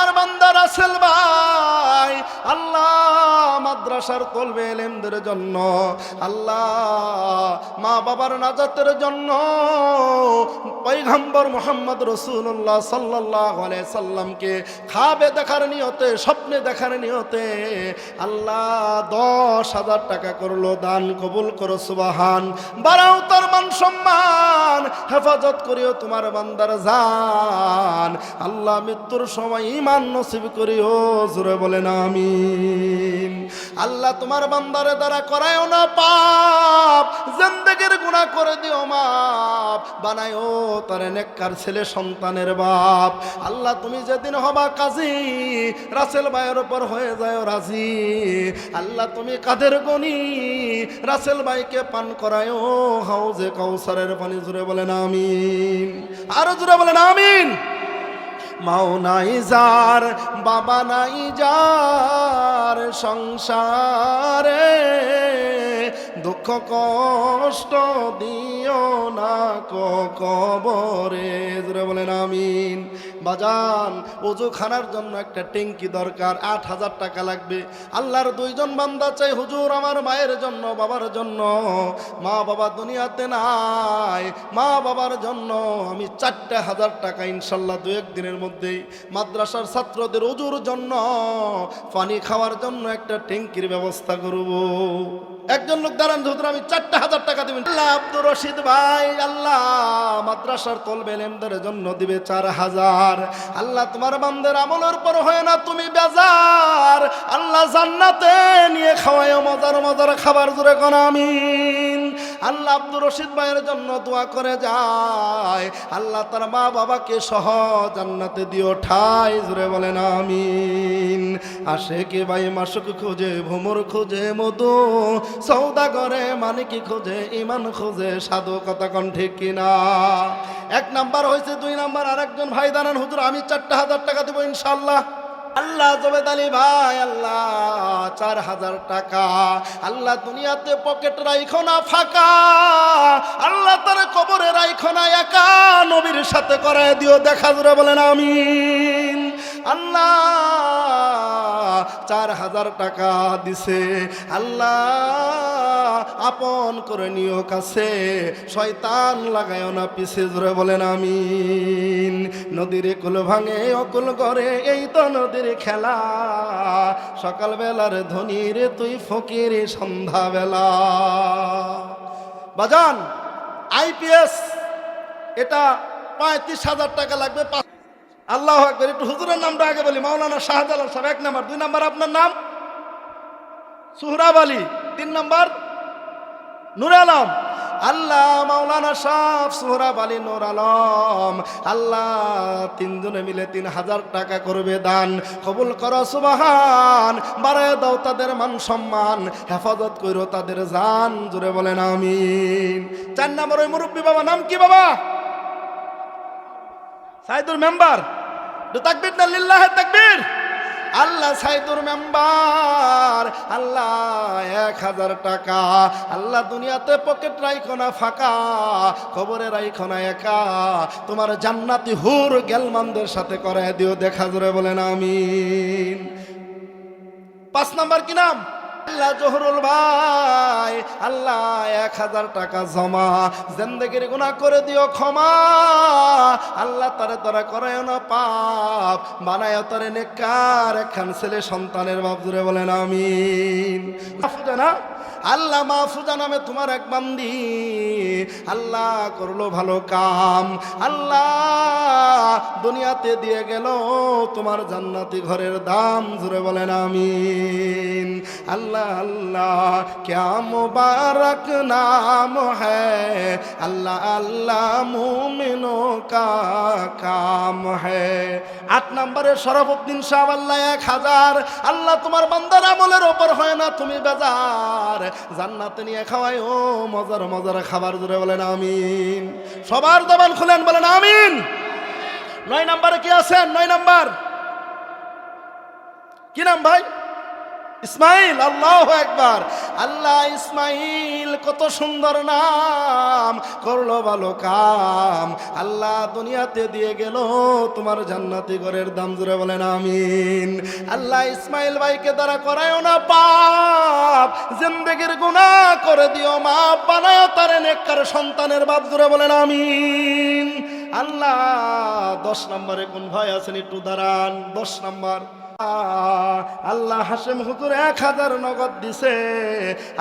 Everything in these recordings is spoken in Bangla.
আমার বান্দা রাসেল ভাই আল্লাহ মাদ্রাসার তলবে এলেমদের জন্য, আল্লাহ মা বাবার নাজাতের জন্য পৈগম্বর মোহাম্মদ রসুল্লাহ সাল্লাহ সাল্লামকে খাবে দেখার নিয়তে, স্বপ্নে দেখার নিয়তে আল্লাহ দশ হাজার টাকা করল, দান কবুল করো, সুবাহান। বাড়াও তার মান সম্মান, হেফাজত করিও তোমার বান্দার জান। আল্লাহ মৃত্যুর সময় ইমান নসিব করিও, জোরে বলেন, আমিন। আল্লাহ তোমার বান্দারে দ্বারা করায়ও না পাপ, জিন্দেগির গুণা করে দিও মাপ, বানায়ও তার নেককার ছেলে সন্তানের বাপ। আল্লাহ তুমি যেদিন হবা কাজী, রাসেল ভাইয়ের উপর হয়ে যায় রাজি। আল্লাহ তুমি কাদের গনি রাসেল ভাইকে পান করায়ও হাউজে কাউসারের পানি জুড়ে বলেন আমিন। আরও জুড়ে বলেন আমিন। মাও নাই যার বাবা নাই যার সংসারে। দুঃখ কষ্ট দিও না কবরে। বলেন আমিন। বাজান অজু খানার জন্য একটা ট্যাঙ্কি দরকার, আট হাজার টাকা লাগবে। আল্লাহর দুইজন বান্দা চাই, হুজুর আমার মায়ের জন্য, বাবার জন্য। মা বাবা দুনিয়াতে নাই, মা বাবার জন্য আমি চারটে হাজার টাকা ইনশাল্লাহ দু একদিনের মধ্যেই মাদ্রাসার ছাত্রদের অজুর জন্য, পানি খাওয়ার জন্য একটা ট্যাঙ্কির ব্যবস্থা করব। একজন লোক দাঁড়ান ধরুন আমি চারটে হাজার টাকা দিবেন আল্লাহ আব্দুর রশিদ ভাই, আল্লাহ, মাদ্রাসার তলবে এলেমদের জন্য দিবে চার হাজার। আল্লাহ, তোমার বান্দের আমলের পর হয় না, তুমি বেজার। আল্লাহ, জান্নাতে নিয়ে খাওয়ায় মজার মজার খাবার জুড়ে কোন আমিন। আল্লাহ আব্দুর রশিদ ভাইয়ের জন্য দোয়া করে যায়। আল্লাহ তার মা বাবাকে সহ জান্নাতে দিও ঠাই জুড়ে বলেন আমিন। আসে কে ভাই, মাসুক খোঁজে ভ্রমর খোঁজে, মধু সৌদা করে, মানিকি খোঁজে ইমান খোঁজে, সাধু কথা কন ঠিক কিনা? এক নাম্বার হয়েছে, দুই নাম্বার আর একজন ভাই দাঁড়ান, হুজুর, আমি চারটা হাজার টাকা দেবো ইনশাল্লাহ আল্লাহ জবেদ আলী ভাই, আল্লাহ, চার হাজার টাকা। আল্লাহ দুনিয়াতে পকেট রাইখো না ফাঁকা। আল্লাহ তার কবরে রাইখো না একা। নবীর সাথে করায় দিও দেখা যাবে, বলেন আমিন। আল্লাহ, চার হাজার টাকা দিছে। আল্লাহ, আপন করে নিও কাছে। শয়তান লাগায় না, পিছে জুড়ে বলেন আমি নদীর কুল ভাঙে, অকুল করে এই তো নদীর খেলা। সকালবেলার ধনী রে তুই ফকির, সন্ধ্যাবেলা। বাজান আইপিএস এটা পঁয়ত্রিশ হাজার টাকা লাগবে আল্লাহ একবার একটু হুজুরের নামটা আগে বলি, মাওলানা শাহজালাল সাহেব, এক নাম্বার। দুই নাম্বার, আপনার নাম? সুহরাব আলী। তিন নাম্বার? নুর আলম। আল্লাহ মাওলানা শাহ সুহরাব আলী নুর আলম। আল্লাহ, তিনজনে মিলে তিন হাজার টাকা করবে দান। কবুল করো, সুবাহান। বাড়ায় দাও তাদের মান সম্মান। হেফাজত করো তাদের জান। জুড়ে বলেন, আমিন। চার নাম্বার, ওই মুরব্বী বাবা নাম কি বাবা? সাইদুর মেম্বার। তাকবির না, লিল্লাহ তাকবির। আল্লাহ সাইদুর মেম্বার, আল্লাহ এক হাজার টাকা। আল্লাহ দুনিয়াতে পকেট রাইখো ফাঁকা খবরে রাইখো না একা। তোমার জান্নাতি হুর গেলমানদের সাথে করায় দিও, দেখা জোরে বলেন আমি পাঁচ নাম্বার কি নাম? আল্লাহ জহরুল ভাই, আল্লাহ এক হাজার টাকা জমা। জিন্দগির গুণা করে দিও, ক্ষমা। আল্লাহ তারে তারা করে না, পাপ। বানায় তারে নেকার একখান ছেলে সন্তানের বাপ জুড়ে বলেন, আমিন। না আল্লাহ মাহফুজা নামে তোমার এক বান্দি। আল্লাহ করল ভালো কাম। আল্লাহ দুনিয়াতে দিয়ে গেল তোমার জান্নাতি ঘরের দাম। জুড়ে বলেন আমি আল্লাহ আল্লাহ কেম বারক নাম হ্যায় আল্লাহ আল্লাহ মুমিনো কাম হ্যায় আট নম্বরে শরফউদ্দিন সাহ আল্লাহ এক হাজার। আল্লাহ তোমার বান্দার আমলের ওপর হয় না, তুমি বেজার। জান্নাতে নিয়ে খাওয়াই, ও মজার মজার খাবার জুড়ে বলেন আমিন। সবার দোকান খুলেন, বলেন আমিন। নয় নাম্বারে কি আছেন? নয় নাম্বার। কি নাম ভাই? ইসমাইল, আল্লাহ একবার আল্লাহ ইসমাইল, কত সুন্দর নাম, করল ভালো কাম। আল্লাহ দুনিয়াতে দিয়ে গেল, তোমার জান্নাতি ঘরের দাম জুড়ে বলেন আমিন। আল্লাহ ইসমাইল ভাইকে দ্বারা করায়ও না পাপ, জিন্দেগির গুণা করে দিও মা বানায় তার নেককার সন্তানের বাপ জুড়ে বলেন আমিন। আল্লাহ, দশ নম্বরে কোন ভাই আছেন একটু দাঁড়ান, দশ নম্বর। আল্লাহ হাসেম হুজুর এক হাজার নগদ দিছে।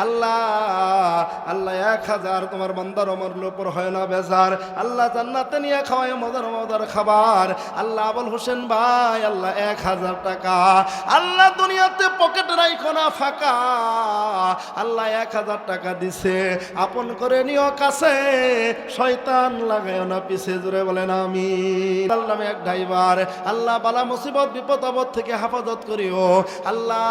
আল্লাহ আল্লাহ এক হাজার, তোমার বান্দার অমর উপর হয় না বেজার। আল্লাহ জান্নাতে নিয়ে খাওয়ায় মজার মজার খাবার। আল্লাহ আবুল হোসেন ভাই, আল্লাহ এক হাজার টাকা। আল্লাহ দুনিয়াতে পকেট রাইখো না ফাঁকা। আল্লাহ এক হাজার টাকা দিছে। আপন করে নিও কাছে। শয়তান লাগায় না পিছে। জুড়ে বলেন আমি আল্লাহ এক ড্রাইভার আল্লাহ বালা মুসিবত, বিপদ, আপদ থেকে হেফাজত করিও। আল্লাহ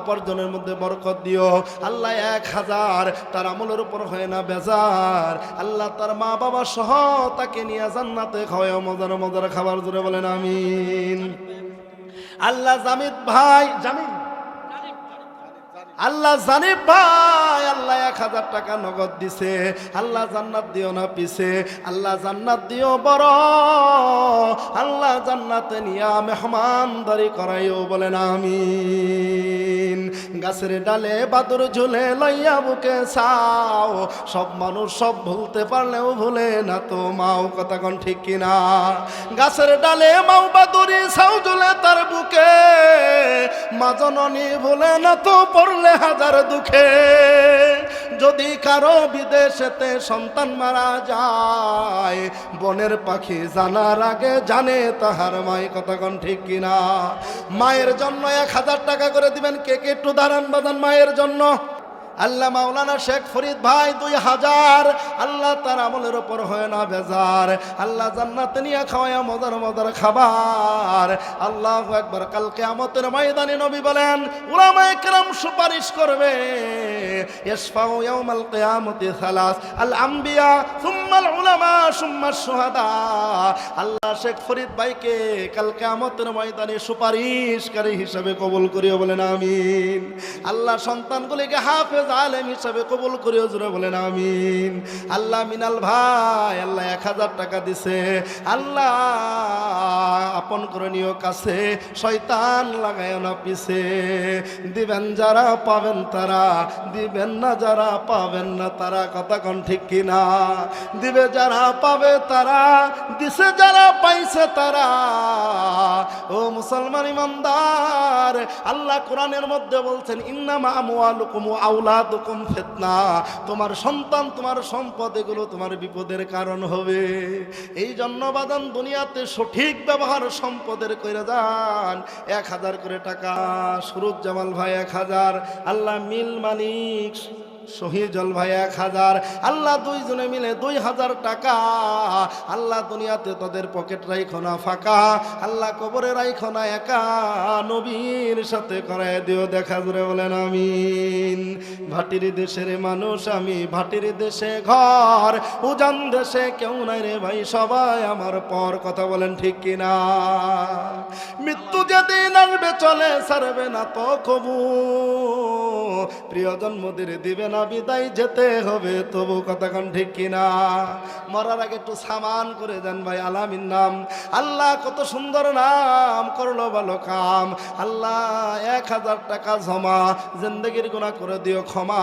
উপার্জনের মধ্যে বরকত দিও। আল্লাহ এক হাজার তার আমলের উপর হয় না বেজার। আল্লাহ তার মা বাবা সহ তাকে নিয়ে জান্নাতে খাওয়ায় মজার মজার খাবার জুড়ে বলেন, আমিন। আল্লাহ জামিদ ভাই জামিদ আল্লাহ জানে ভাই, আল্লাহ এক হাজার টাকা নগদ দিছে। আল্লাহ জান্নাত দিও না পিছে। আল্লাহ জান্নাত দিও বড়। আল্লাহ জান্নাতে নিয়া মেহমানদারি করাইও বলেন, আমিন। গাছের ডালে বাদুর ঝুলে লইয়া বুকে চাও। সব মানুষ সব ভুলতে পারলেও ভুলে না তো মাও, কথা কোন ঠিক কিনা? গাছের ডালে মাও বাদুরি ছাও ঝুলে তার বুকে। মা ভুলে না তো পড়লে হাজার দুঃখে। যদি কারও বিদেশেতে সন্তান মারা যায়, বনের পাখি জানার আগে জানে তাহার মাই কতক্ষণ ঠিক কিনা। মায়ের জন্য এক হাজার টাকা করে দিবেন কে কে একটু দাঁড়ান বাদান মায়ের জন্য। আল্লাহ মাওলানা শেখ ফরিদ ভাই দুই হাজার। আল্লাহ তার আমলের ওপর হয় না বেজার। আল্লাহ জান্নাত নিয়ে খাওয়ায় মজার মজার খাবার। আল্লাহ একবার কালকে আমতের ময়দানে নবী বলেন, উলামায়ে কেরাম সুপারিশ করবে। ইসফাউ ইয়াউমাল কিয়ামতি সালাস, আল আম্বিয়া সুম্মাল উলামা সুম্মা শুহাদা। আল্লাহ শেখ ফরিদ ভাইকে কালকে আমতের ময়দানে সুপারিশকারী হিসাবে কবুল করিও বলেন, আমিন। আল্লাহ সন্তানগুলিকে হাফেজ আলেম হিসাবে কবুল করিও জুড়ে বলেন আমিন। আল্লাহ মিনাল ভাই, আল্লাহ এক হাজার টাকা দিছে। আল্লাহ আপন করণীয় কাছে, শয়তান লাগায় না পিছে। দিবেন যারা, পাবেন তারা। দিবেন না যারা, পাবেন না তারা। কথা কন ঠিক কিনা দিবে যারা, পাবে তারা। দিছে যারা, পাইছে তারা। ও মুসলমান ইমানদার, আল্লাহ কোরআনের মধ্যে বলছেন, ইন্নামা আমওয়ালুকুম ফিতনা। তোমার সন্তান, তোমার সম্পদ, এগুলো তোমার বিপদের কারণ হবে। এই জন্য বাদান দুনিয়াতে সঠিক ব্যবহার সম্পদের করে যান এক হাজার করে টাকা। সুরুজ জামাল ভাই, এক হাজার। আল্লাহ মিল মালিক। শহীদল ভাই এক হাজার। আল্লাহ দুইজনে মিলে দুই হাজার টাকা। আল্লাহ দুনিয়াতে তাদের পকেট রাইখো না ফাঁকা। আল্লাহ কবরে রাইখো না একা। নবীর সাথে করায় দিও দেখা জুড়ে বলেন আমিন। ভাটির দেশের মানুষ আমি, ভাটির দেশে ঘর। উজান দেশে কেউ নাই রে ভাই, সবাই আমার পর। কথা বলেন ঠিক কিনা? মৃত্যু যেদিন আসবে, চলে সারবে না তো কবু। প্রিয়জন মোদের দিবে না বিদায় যেতে হবে, তবু কতক্ষণ ঠিক কিনা? মরার আগে একটু সামান করে যান ভাই, আলামিন নাম। আল্লাহ কত সুন্দর নাম করল ভালো কাম। আল্লাহ এক হাজার টাকা জমা, জিন্দগির গুণা করে দিও ক্ষমা।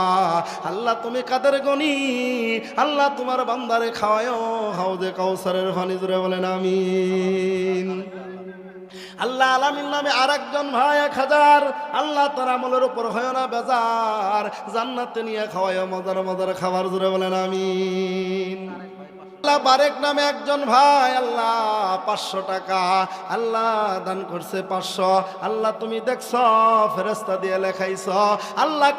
আল্লাহ তুমি কাদের গনি? আল্লাহ তোমার বান্দারে খাওয়ায় হাউজে কাউসারের ফানি জুড়ে বলেন, আমিন। আল্লাহ আলামিন নামে আর একজন ভাই এক হাজার। আল্লাহ তার আমলের উপর হয় না বেজার। জান্নাতে নিয়ে খাওয়ায়, মজার মজার খাবার জুড়ে বলেন, আমিন। আল্লাহ একজন ভাই, আল্লাহ পাঁচশো টাকা। আল্লাহ দান করছে পাঁচশো। আল্লাহ তুমি দেখছ দিয়ে লেখাইছ। আল্লাহ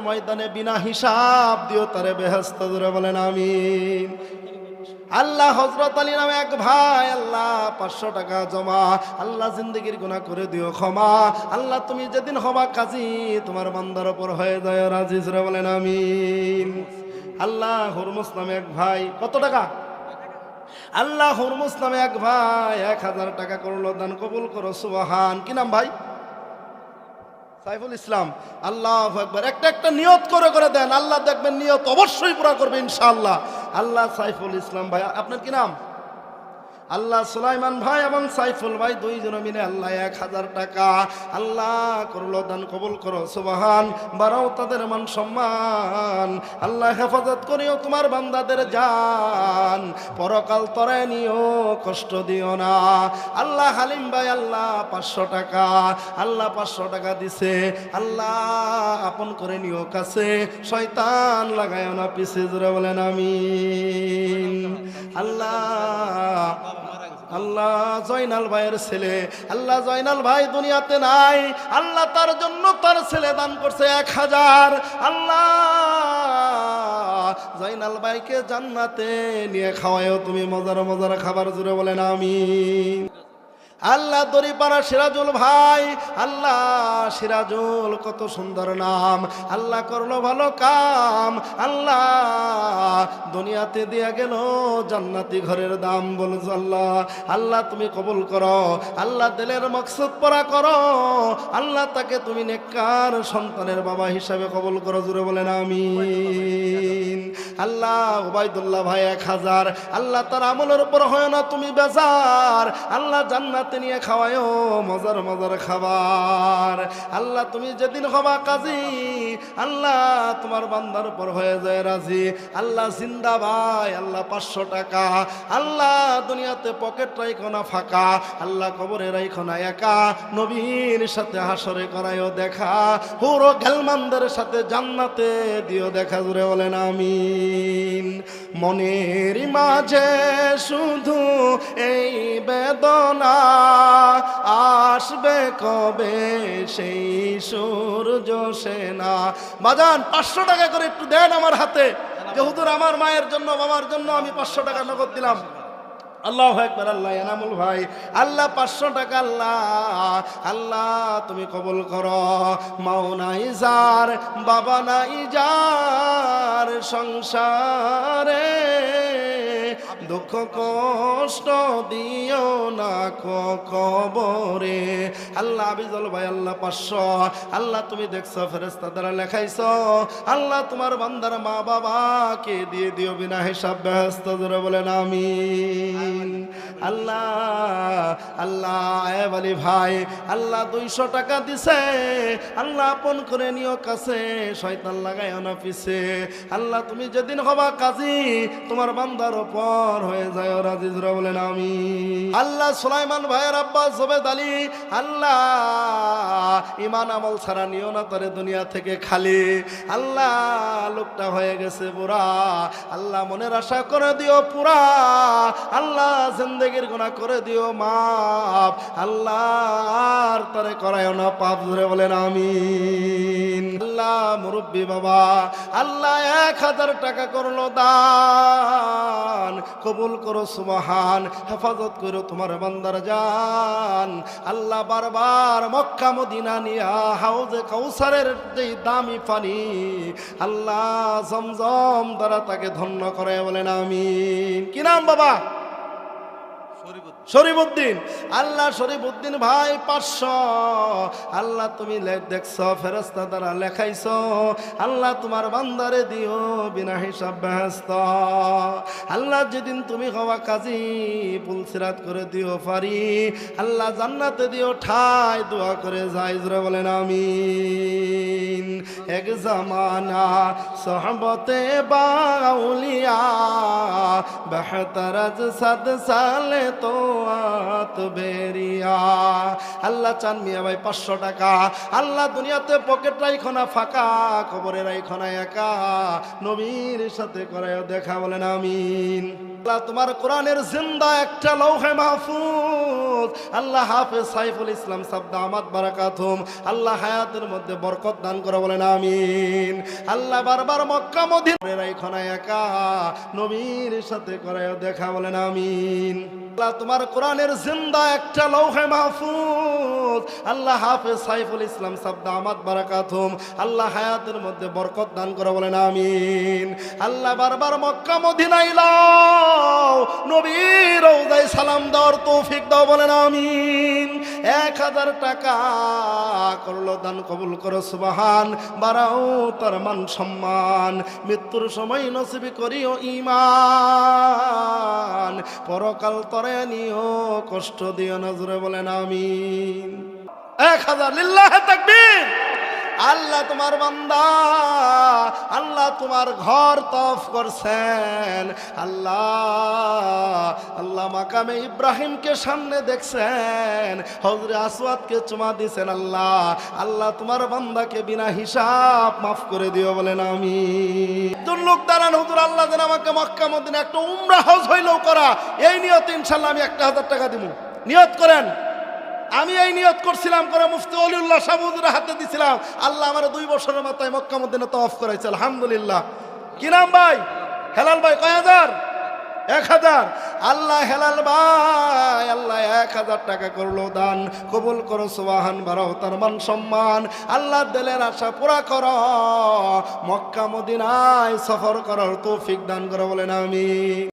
ময়দানে বিনা হিসাব দিও তারে বেহস্ত বলেন, আমিন। আল্লাহ হজরত আলী নামে এক ভাই, আল্লাহ পাঁচশো টাকা জমা, আল্লাহ জিন্দগির গুণা করে দিও, ক্ষমা। আল্লাহ তুমি যেদিন হবা কাজী, তোমার বান্দার ওপর হয়ে যায় রাজিজ রে বলেন, আমিন। আল্লাহ হরমুস নামে এক ভাই, কত টাকা? আল্লাহ হরমুস নামে এক ভাই, এক হাজার টাকা করল, দান কবুল করো, সুবাহান। কি নাম ভাই? সাইফুল ইসলাম, আল্লাহ একবার একটা একটা নিয়ত করে করে দেন, আল্লাহ দেখবেন নিয়ত অবশ্যই পুরা করবে ইনশাআল্লাহ। আল্লাহ সাইফুল ইসলাম ভাই, আপনার কি নাম? আল্লাহ সুলাইমান ভাই এবং সাইফুল ভাই দুইজন মিলে আল্লাহ এক হাজার টাকা। আল্লাহ করল দান কবুল করো, সুবাহান। বাড়াও তাদের মান সম্মান। আল্লাহ হেফাজত করিও তোমার বান্দাদের জান। পরকাল তরে নিও, কষ্ট দিও না। আল্লাহ হালিম ভাই, আল্লাহ পাঁচশো টাকা। আল্লাহ পাঁচশো টাকা দিছে। আল্লাহ আপন করে নিও কাছে। শয়তান লাগায় না, পিছে জুড়ে বলেন আমি আল্লাহ আল্লাহ জয়নাল ভাইয়ের ছেলে, আল্লাহ জয়নাল ভাই দুনিয়াতে নাই, আল্লাহ তার জন্য তার ছেলে দান করছে এক হাজার। আল্লাহ জয়নাল ভাইকে জান্নাতে নিয়ে খাওয়ায়ও তুমি মজার মজার খাবার জুড়ে বলেন আমি আল্লাহ দরিপাড়া সিরাজুল ভাই, আল্লাহ সিরাজুল কত সুন্দর নাম, আল্লাহ করল ভালো কাম, আল্লাহ দুনিয়াতে দিয়া গেল জান্নাতি ঘরের দাম বলছ আল্লাহ আল্লাহ তুমি কবুল করো, আল্লাহ দিলের মকসুদ পরা করো, আল্লাহ তাকে তুমি নেককার সন্তানের বাবা হিসাবে কবুল করো জুড়ে বলেন আমি আল্লাহ ওবায়দুল্লাহ ভাই এক হাজার, আল্লাহ তার আমলের উপর হয় না তুমি বেজার, আল্লাহ জান্নাতে নিয়ে খাওয়ায়ও মজার মজার খাবার। আল্লাহ, তুমি যেদিন হবা কাজী, আল্লাহ তোমার বান্দার উপর হয়ে যায় রাজি। আল্লাহ জিন্দা ভাই আল্লাহ পাঁচশো টাকা। আল্লাহ দুনিয়াতে পকেট রাইখো না ফাঁকা, আল্লাহ কবরে রাইখো না একা। নবীর সাথে হাসরে করায়ও দেখা, পুরো গেলমানদের সাথে জান্নাতে দিও দেখা, জুড়ে বলেন আমিন। মনের মাঝে শুধু এই বেদনা আসবে কবে? সেই সূর্য সেনা। বাজান, পাঁচশো টাকা করে একটু দেন আমার হাতে। যে হুজুর, আমার মায়ের জন্য, বাবার জন্য আমি পাঁচশো টাকা নগদ দিলাম। আল্লাহ একবার আল্লাহ এনামুল ভাই, আল্লাহ পাঁচশো টাকা, আল্লাহ আল্লাহ তুমি কবল করো। মাও নাই যার, বাবা নাই যার সংসারে। দুঃখ কষ্ট দিও না কবরে। আল্লাহ আবিজল ভাই, আল্লাহ পাঁচশো। আল্লাহ তুমি দেখছ ফেরেস্তা দ্বারা লেখাইছ। আল্লাহ তোমার বান্দার মা বাবাকে দিয়ে দিও বিনা হিসাব, ব্যস্ত ধরে বলেন আমি আল্লাহ আল্লাহ আয়েব ভাই, আল্লাহ দুইশো টাকা দিছে। আল্লাহ আপন করে নিও কাছে, শয়তান লাগাই না পিছে। আল্লাহ তুমি যেদিন হবা কাজী, তোমার বান্দার ওপর হয়ে যায় রাজিজরা বলেন আমি আল্লাহ সুলাইমান ভাইয়ের আব্বা জবেদ আলী, আল্লাহ, ইমান আমল ছাড়া নিও না তারে দুনিয়া থেকে খালি। আল্লাহ, লোকটা হয়ে গেছে পুরা আল্লাহ মনের আশা করে দিও পুরা। আল্লাহ জিন্দগির গুণা করে দিও মাপ আল্লাহ আর তারে করায় না, পাপ ধরে বলেন, আমিন। আল্লাহ মুরব্বী বাবা, আল্লাহ এক হাজার টাকা করল দান। কবুল করো, সুবহান। হেফাজত করো তোমার বান্দার জান। আল্লাহ বারবার মক্কা, মদিনা নিয়া হাউজে কৌসারের যেই দামি পানি, আল্লাহ জমজম দ্বারা তাকে ধন্য করে বলেন আমি কি নাম বাবা? শরীফুদ্দিন। আল্লাহ শরীফুদ্দিন ভাই, পাঁচশো। আল্লাহ তুমি দেখছ, ফেরস্তা দ্বারা লেখাইছ। আল্লাহ তোমার বান্দারে দিও, বিনা হিসাব ব্যস্ত। আল্লাহ যেদিন তুমি হওয়া কাজী পুলসিরাত করে দিও পারি আল্লাহ জান্নাতে দিও ঠাই দোয়া করে যাই বলেন আমি এক জামানা সহবতে বাউলিয়া, বেহতরজ সদ সালে তো আত বেরিয়া। আল্লাহ চান মিয়া ভাই পাঁচশো টাকা। আল্লাহ দুনিয়াতে পকেট রাইখনা ফাঁকা খবরের রাইখনা একা। নবীর সাথে করায় দেখা বলেন আমিন। আল্লাহ তোমার কোরআনের জিন্দা একটা লৌহে মাহফুজ। আল্লাহ হাফেজ সাইফুল ইসলাম সাবদা আমাদ বারাকাতুম। আল্লাহ হায়াতের মধ্যে বরকত দান করে বলেন, আমিন। আল্লাহ বারবার মক্কা মদিনা রাইখনা একা নবীর সাথে করে দেখা বলেন, আমিন। আল্লাহ তোমার কোরআনের জিন্দা একটা লৌহে মাহফুজ। আল্লাহ হাফেজ সাইফুল ইসলাম সাবদা আমাদ বারাকাতুম। আল্লাহ হায়াতের মধ্যে বরকত দান করে বলেন, আমিন। আল্লাহ বারবার মক্কা, মদিনায় লাও নবীর রওজায় সালাম দেওয়ার তৌফিক দাও, বলেন আমিন। এক হাজার টাকা করল, দান কবুল করো, সুবাহান। বাড়াও তার মান সম্মান, মৃত্যুর সময় নসিবি করিও ইমান পরকাল তরে নিও, কষ্ট দিও নজরে বলেন আমিন। এক হাজার লিল্লাহ তাকবীর। আল্লাহ তোমার বান্দা, আল্লাহ তোমার ঘর তফ করছেন। আল্লাহ আল্লাহ মাকামে ইব্রাহিমকে সামনে দেখছেন। হজরে আসওয়াদকে চুমা দিছেন, আল্লাহ আল্লাহ তোমার বান্দাকে বিনা হিসাব মাফ করে দিও বলেন আমি লোক দাঁড়ান, হুজুর, আল্লাহ যেন আমাকে মক্কা মদিনা একটা উমরা হজ হইলেও করা। এই নিয়ত ইনশাল্লাহ আমি একটা হাজার টাকা দিব নিয়ত করেন। আমি এই নিয়ত করছিলাম করে মুফতি অলিউল্লাহ সাহুদের হাতে দিছিলাম। আল্লাহ আমার দুই বছরের মাথায় মক্কা মদিনা তফ করাইছে, আলহামদুলিল্লাহ। কি নাম ভাই? হেলাল ভাই কয় হাজার? এক হাজার। আল্লাহ হেলাল ভাই, আল্লাহ এক হাজার টাকা করল দান। কবুল করো, সুবাহান বাড়াও তার মান সম্মান। আল্লাহ দেলের আশা পুরা কর। মক্কা মদিনায় সফর করার তৌফিক দান করো বলেন আমি